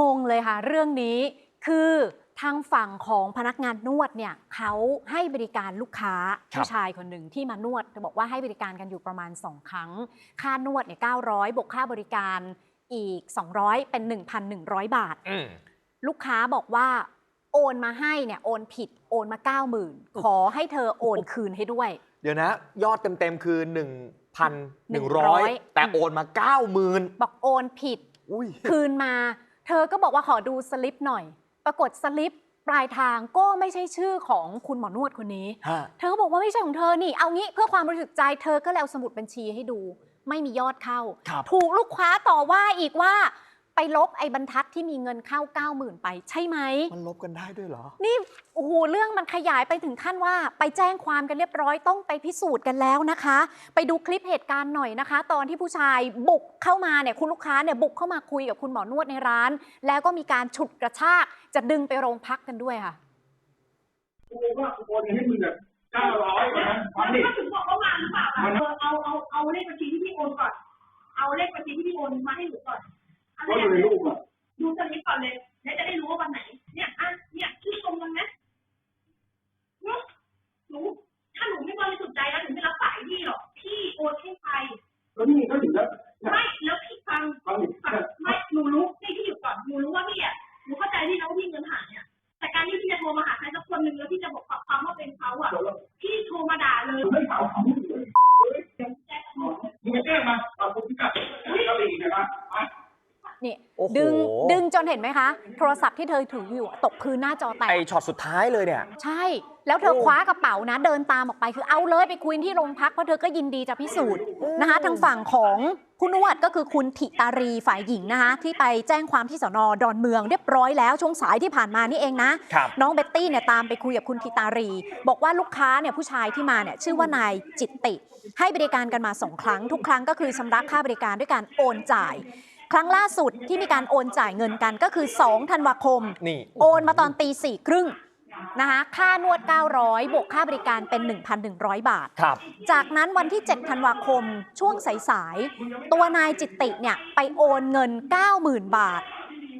งงเลยค่ะ เรื่องนี้คือทางฝั่งของพนักงานนวดเนี่ยเขาให้บริการลูกค้าครับผู้ชายคนหนึ่งที่มานวดเธอบอกว่าให้บริการกันอยู่ประมาณ 2 ครั้ง ค่านวดเนี่ย900บวกค่าบริการอีก 200 เป็น 1,100 บาทอืมลูกค้าบอกว่าโอนมาให้เนี่ยโอนผิดโอนมา 90,000 ขอให้เธอโอนคืนให้ด้วย เดี๋ยวนะ ยอดเต็มๆคือ 1,100 100แต่โอนมา 90,000 บอกโอนผิดอุ้ยคืนมา เธอก็บอกว่าขอดูสลิปหน่อย ปรากฏสลิปปลายทางก็ไม่ใช่ชื่อของคุณหมอนวดคนนี้ ฮะ เธอก็บอกว่าไม่ใช่ของเธอนี่ เอางี้เพื่อความบริสุทธิ์ใจเธอก็เลยเอาสมุดบัญชีให้ดู ไม่มียอดเข้า ครับ ถูกลูกค้าต่อว่าอีกว่า ไปลบไอ้บรรทัดที่มีเงินเข้า 90,000 ไปใช่ไหม มันลบกันได้ด้วยเหรอ นี่โอ้โหเรื่องมันขยายไปถึงขั้นว่า ไปแจ้งความกันเรียบร้อยต้องไปพิสูจน์กันแล้วนะคะ ไปดูคลิปเหตุการณ์หน่อยนะคะ ตอนที่ผู้ชายบุกเข้ามาเนี่ยคุณลูกค้าเนี่ยบุกเข้ามาคุยกับคุณหมอนวดในร้าน แล้วก็มีการฉุดกระชากจะดึงไปโรงพักกันด้วยค่ะกูว่ากูโอนเงินให้มึงแบบเก้าร้อยนะมันดิก็ถึงบอกว่าวางหรือเปล่าอะมันเออเอาเอาเอาเลขบัญชีที่พี่โอนก่อน เอาเลขบัญชีที่พี่โอนมาให้หนูก่อน อันก็แรอยู่ในกรูปอะดูสลิปก่อนเลย แล้วจะได้รู้ว่า ดึงดึงจนเห็นไหมคะ โทรศัพท์ที่เธอถืออยู่อะตกพื้นหน้าจอแตกไอช็อตสุดท้ายเลยเนี่ย ใช่ แล้วเธอโอ้คว้ากระเป๋านะ เดินตามออกไปคือเอาเลยไปคุยที่โรงพักเพราะเธอก็ยินดีจะพิสูจน์นะคะทางฝั่งของผู้นวดก็คือคุณธิตารีฝ่ายหญิงนะคะที่ไปแจ้งความที่สนดอนเมืองเรียบร้อยแล้วช่วงสายที่ผ่านมานี่เองนะครับน้องเบ็ตตี้เนี่ยตามไปคุยกับคุณธิตารี บอกว่าลูกค้าเนี่ยผู้ชายที่มาเนี่ยชื่อว่านายจิตติ ให้บริการกันมาสองครั้งทุกครั้งก็คือชำระค่าบริการด้วยการโอนจ่าย ครั้งล่าสุดที่มีการโอนจ่ายเงินกันก็คือ 2 ธันวาคม นี่ โอนมาตอนตีสี่ครึ่งนะคะค่านวด 900 บวกค่าบริการเป็น 1,100 บาท ครับ จากนั้นวันที่ 7 ธันวาคมช่วงสายๆ ตัวนายจิตติเนี่ยไปโอนเงิน 90,000 บาท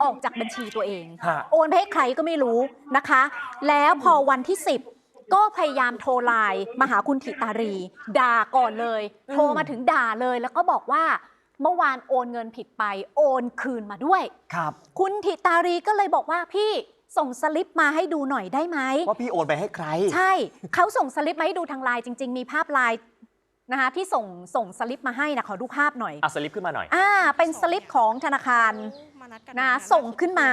ออกจากบัญชีตัวเอง ฮะ โอนไปให้ใครก็ไม่รู้นะคะ แล้วพอวันที่ 10 ก็พยายามโทรไลน์มาหาคุณถิตารี ด่าก่อนเลย โทรมาถึงด่าเลยแล้วก็บอกว่า เมื่อวานโอนเงินผิดไป โอนคืนมาด้วยครับ คุณถิตารีก็เลยบอกว่าพี่ส่งสลิปมาให้ดูหน่อยได้ไหมว่าพี่โอนไปให้ใคร ใช่เขาส่งสลิปมาให้ดูทางไลน์จริง ๆ มีภาพไลน์นะคะที่ส่งส่งสลิปมาให้นะขอดูภาพหน่อยอะสลิปขึ้นมาหน่อยอ่าเป็นสลิปของธนาคารนะส่งขึ้นมา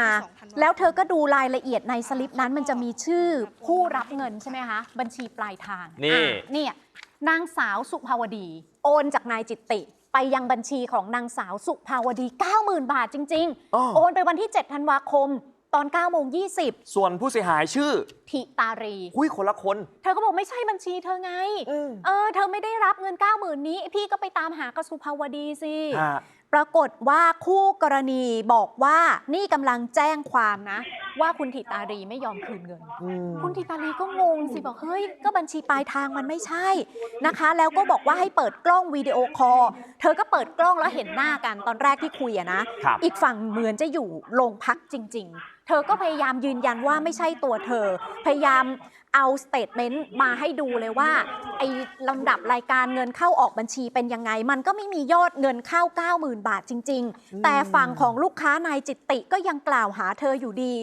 แล้วเธอก็ดูรายละเอียดในสลิปนั้นมันจะมีชื่อผู้รับเงินใช่ไหมคะบัญชีปลายทางนี่อะเนี่ยนางสาวสุภาวดี โอนจากนายจิตติไป ยังบัญชีของนางสาวสุภาวดี 90,000 บาทจริง อ้อ ๆ โอนไปวันที่ 7 ธันวาคม ตอน9โมง20ส่วนผู้เสียหายชื่อทิตารี หุ้ยคนละคน เธอก็บอกไม่ใช่บัญชีเธอไง เออ เธอไม่ได้รับเงิน 90,000 นี้ พี่ก็ไปตามหากบสุภาวดีสิ ฮะ ปรากฏว่าคู่กรณีบอกว่านี่กำลังแจ้งความนะ ว่าคุณถิตารีไม่ยอมคืนเงินอืมคุณทิตาลีก็งงสิบอกเฮ้ยก็บัญชีปลายทางมันไม่ใช่นะคะ แล้วก็บอกว่าให้เปิดกล้องวิดีโอคอลเธอก็เปิดกล้องแล้วเห็นหน้ากันตอนแรกที่คุยอะนะครับอีกฝั่งเหมือนจะอยู่โรงพักจริง ๆ เธอก็พยายามยืนยันว่าไม่ใช่ตัวเธอ พยายาม เอาสเตทเมนต์มาให้ดูเลยว่าไอ้ลำดับรายการเงินเข้าออกบัญชีเป็นยังไง มันก็ไม่มียอดเงินเข้า 90,000 บาทจริง ๆ แต่ฝั่งของลูกค้านายจิตติก็ยังกล่าวหาเธออยู่ดี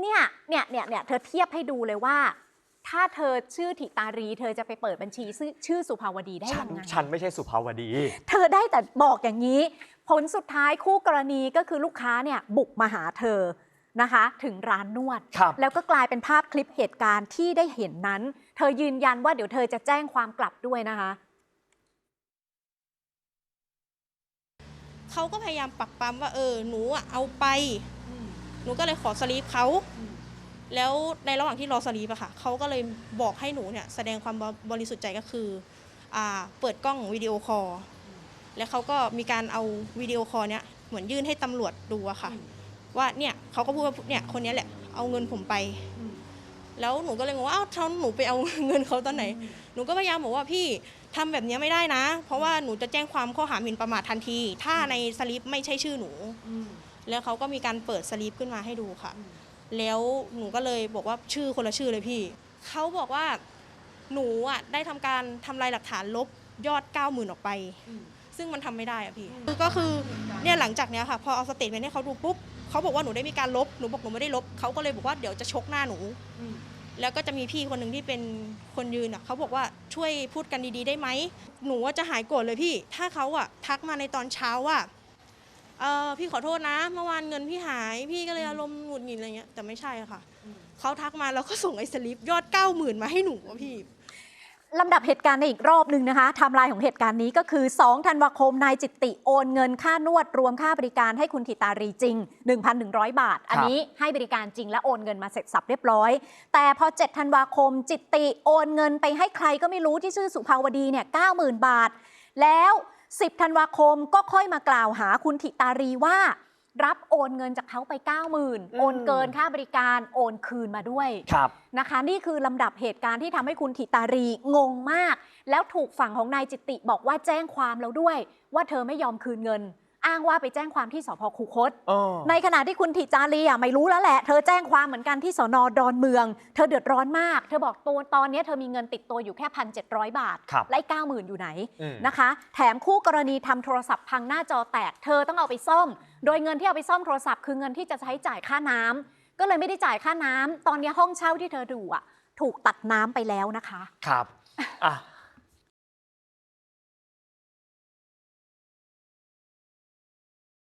เนี่ยเนี่ยเนี่ยเนี่ยเธอเทียบให้ดูเลยว่า ถ้าเธอชื่อถิตารี เธอจะไปเปิดบัญชีชื่อชื่อสุภาวดีได้ฉันยังไง ฉันไม่ใช่สุภาวดี เธอได้แต่บอกอย่างนี้ ผลสุดท้ายคู่กรณีก็คือลูกค้าเนี่ยบุกมาหาเธอ นะคะ ถึงร้านนวด ครับ แล้วก็กลายเป็นภาพคลิปเหตุการณ์ที่ได้เห็นนั้น เธอยืนยันว่าเดี๋ยวเธอจะแจ้งความกลับด้วยนะคะ เขาก็พยายามปักปั๊มว่าเออหนูอะเอาไป หนูก็เลยขอสลีปเขา แล้วในระหว่างที่รอสลีปอะค่ะเขาก็เลยบอกให้หนูเนี่ยแสดงความบริสุทธิ์ใจก็คืออ่าเปิดกล้องวิดีโอคอลแล้วเขาก็มีการเอาวิดีโอคอลเนี้ยเหมือนยื่นให้ตำรวจดูอะค่ะ ว่าเนี่ยเขาก็พูดว่าเนี่ยคนเนี้ยแหละเอาเงินผมไป แล้วหนูก็เลยงงว่าอ้าวเขาหนูไปเอาเงินเขาตอนไหน หนูก็พยายามบอกว่าพี่ทำแบบเนี้ยไม่ได้นะ เพราะว่าหนูจะแจ้งความข้อหาหมิ่นประมาททันที ถ้าในสลิปไม่ใช่ชื่อหนู แล้วเขาก็มีการเปิดสลิปขึ้นมาให้ดูค่ะ แล้วหนูก็เลยบอกว่าชื่อคนละชื่อเลยพี่ เขาบอกว่าหนูอะได้ทำการทำลายหลักฐานลบยอด 9 0,000ออกไป ซึ่งมันทำไม่ได้อะพี่คือก็คือเนี่ยหลังจากเนี้ยค่ะ พอเอาสเตทเมนต์ให้เขาดูปุ๊บ เขาบอกว่าหนูได้มีการลบหนูบอกหนูไม่ได้ลบเขาก็เลยบอกว่าเดี๋ยวจะชกหน้าหนู แล้วก็จะมีพี่คนหนึ่งที่เป็นคนยืนอะเขาบอกว่าช่วยพูดกันดีๆได้ไหมหนูว่าจะหายโกรธเลยพี่ ถ้าเขาอะทักมาในตอนเช้าว่าเออพี่ขอโทษนะ เมื่อวานเงินพี่หายพี่ก็เลยอารมณ์หงุดหงิดอะไรเงี้ยแต่ไม่ใช่อะค่ะเขาทักมาแล้วก็ส่งไอ้สลิปยอดเก้าหมื่นมาให้หนูอะพี่ ลำดับเหตุการณ์ในอีกรอบหนึ่งนะคะไทม์ไลน์ของเหตุการณ์นี้ก็คือ 2 ธันวาคมนายจิตติโอนเงินค่านวดรวมค่าบริการให้คุณธิตารีจริง 1,100 บาท อันนี้ให้บริการจริงและโอนเงินมาเสร็จสับเรียบร้อย แต่พอ 7 ธันวาคมจิตติโอนเงินไปให้ใครก็ไม่รู้ที่ชื่อสุภาวดีเนี่ย90,000 บาท แล้ว 10 ธันวาคมก็ค่อยมากล่าวหาคุณธิตารีว่า รับโอนเงินจากเขาไป 90,000 โอนเกินค่าบริการโอนคืนมาด้วยครับนะคะ นี่คือลำดับเหตุการณ์ที่ทำให้คุณธิตารีงงมาก แล้วถูกฝั่งของนายจิตติบอกว่าแจ้งความแล้วด้วย ว่าเธอไม่ยอมคืนเงิน อ้างว่าไปแจ้งความที่สพคูคตเออในขณะที่คุณธิตารีอะไม่รู้แล้วแหละ เธอแจ้งความเหมือนกันที่สนดอนเมือง เธอเดือดร้อนมาก เธอบอกตัวตอนนี้เธอมีเงินติดตัวอยู่แค่พันเจ็ดบาทครับและเก้าหมื่นอยู่ไหนอืมนะคะ แถมคู่กรณีทำโทรศัพท์พังหน้าจอแตก เธอต้องเอาไปซ่อม โดยเงินที่เอาไปซ่อมโทรศัพท์คือเงินที่จะใช้จ่ายค่าน้ำก็เลยไม่ได้จ่ายค่าน้ำตอนนี้ห้องเช่าที่เธอดูอะถูกตัดน้ำไปแล้วนะคะ ครับอะ